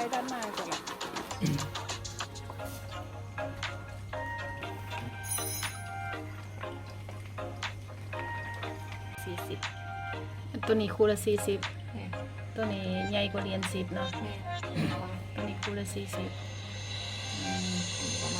ด้านไปด้านมาก็แล้วสี่สิบตัวนี้คูละสี่สิบแม่ตัวนี้ใหญ่กว่าเหรียญสิบเนาะแม่เอาไว้ตัวนี้คูละสี่สิบอืมประมา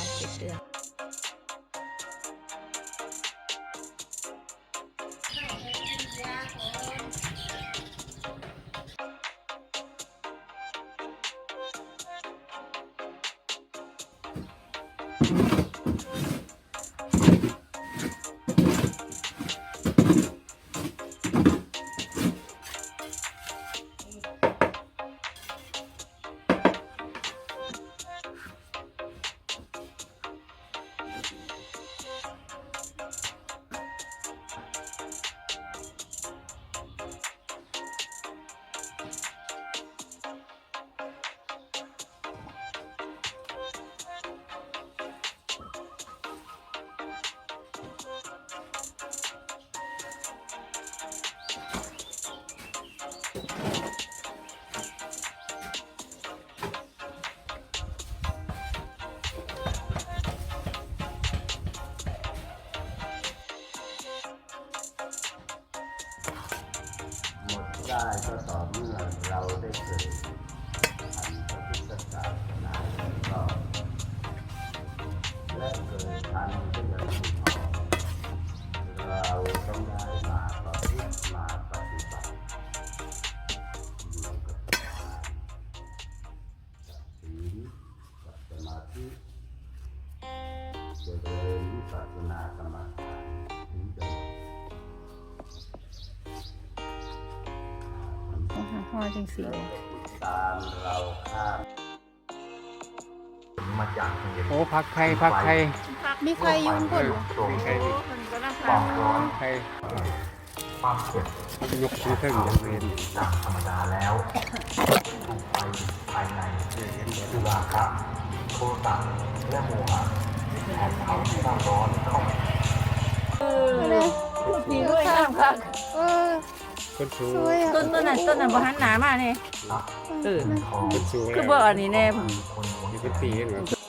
ได้ก็ต่อเมื่อเราได้เคย ต้องหาห่อจังสีตามเราข้ามมาจากทางเย็นโอ้พักไทยพักไทยมีใครยุ่งเอคนอมีใครดิความร้อนไทยความเผ็ดยกที่เพิ่งยังเรียนจากธรรมดาแล้วถูกไฟภายในคือราคะโทสะและโมหะแผดเผาความร้อนเข้ามาดีด้วยน้ำค่ะเออ คนสูงสวยอะต้นต้นนั้นต้นนั้นบ่หันหนามาเนี่ยละเออทองคนสูงคือบ่อันนี้แน่คือคนหัวมีใจเป็นปีเห็นไหม